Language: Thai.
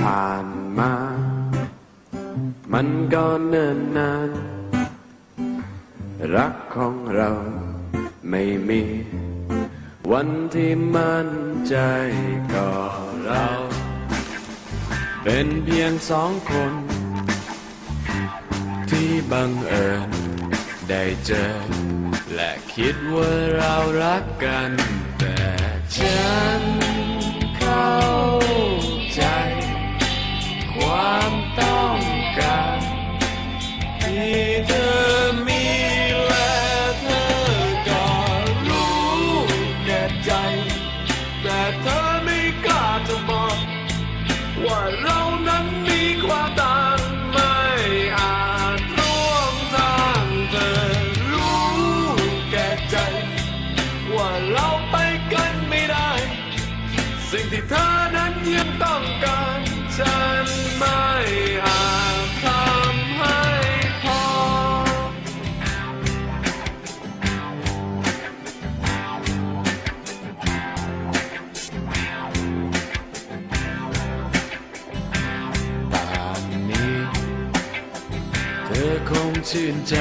ผ่านมา มันก็เนิ่นนาน รักของเราไม่มี วันที่มั่นใจก็เรา เป็นเพียงสองคน ที่บังเอิญได้เจอ และคิดว่าเรารักกันแต่ฉัน การที่เธอมีและเธอก็รู้แก่ใจ แต่เธอไม่กล้าจะบอกว่าเรานั้นมีความต่างไม่อาจร่วมทางเธอรู้แก่ใจ ว่าเราไปกันไม่ได้ สิ่งที่เธอนั้นยังต้องการ ธอคงชื่นใจ